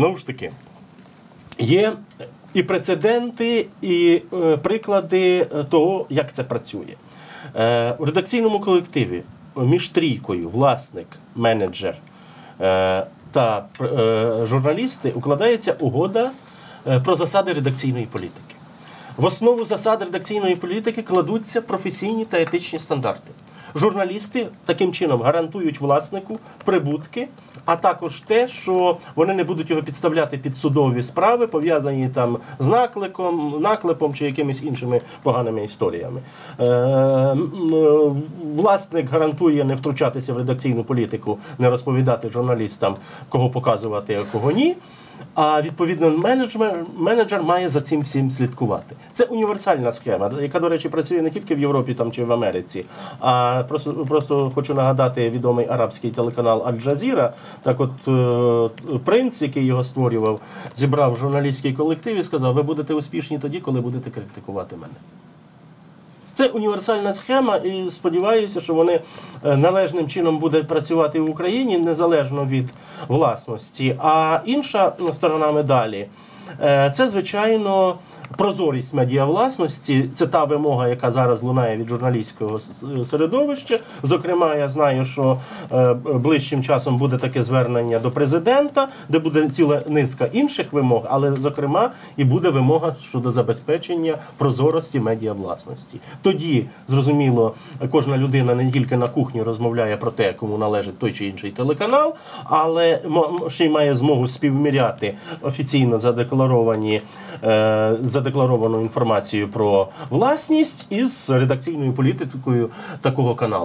Ну ж таки, є і прецеденти, і е, приклади е, того, як це працює. Е, у редакційному колективі між трійкою, власник, менеджер та журналісти укладається угода про засади редакційної політики. В основу засад редакційної політики кладуться професійні та етичні стандарти. Журналісти таким чином гарантують власнику прибутки, а також те, що вони не будуть його підставляти під судові справи, пов'язані там з накликом, наклепом чи якимись іншими поганими історіями. Е, е, власник гарантує не втручатися в редакційну політику, не розповідати журналістам, кого показувати, а кого ні. А відповідно менеджер, менеджер має за цим всім слідкувати. Це універсальна схема, яка, до речі, працює не тільки в Європі там чи в Америці. А просто просто хочу нагадати відомий арабський телеканал Аль-Джазіра. Так, от е, принц, який його створював, зібрав журналістський колектив і сказав: ви будете успішні тоді, коли будете критикувати мене. Це універсальна схема, і сподіваюся, що вони е, належним чином будуть працювати в Україні незалежно від власності. А інша сторона медалі це, звичайно, прозорість медіавласності. Це та вимога, яка зараз лунає від журналістського середовища. Зокрема, я знаю, що е, ближчим часом буде таке звернення до президента, де буде ціла низка інших вимог, але зокрема і буде вимога щодо забезпечення прозорості медіавласності. Тоді зрозуміло, кожна людина не тільки на кухні розмовляє про те, кому належить той чи інший телеканал, але ще й має змогу співміряти офіційно задекларовані е, задекларовану інформацію про власність із редакційною політикою такого каналу.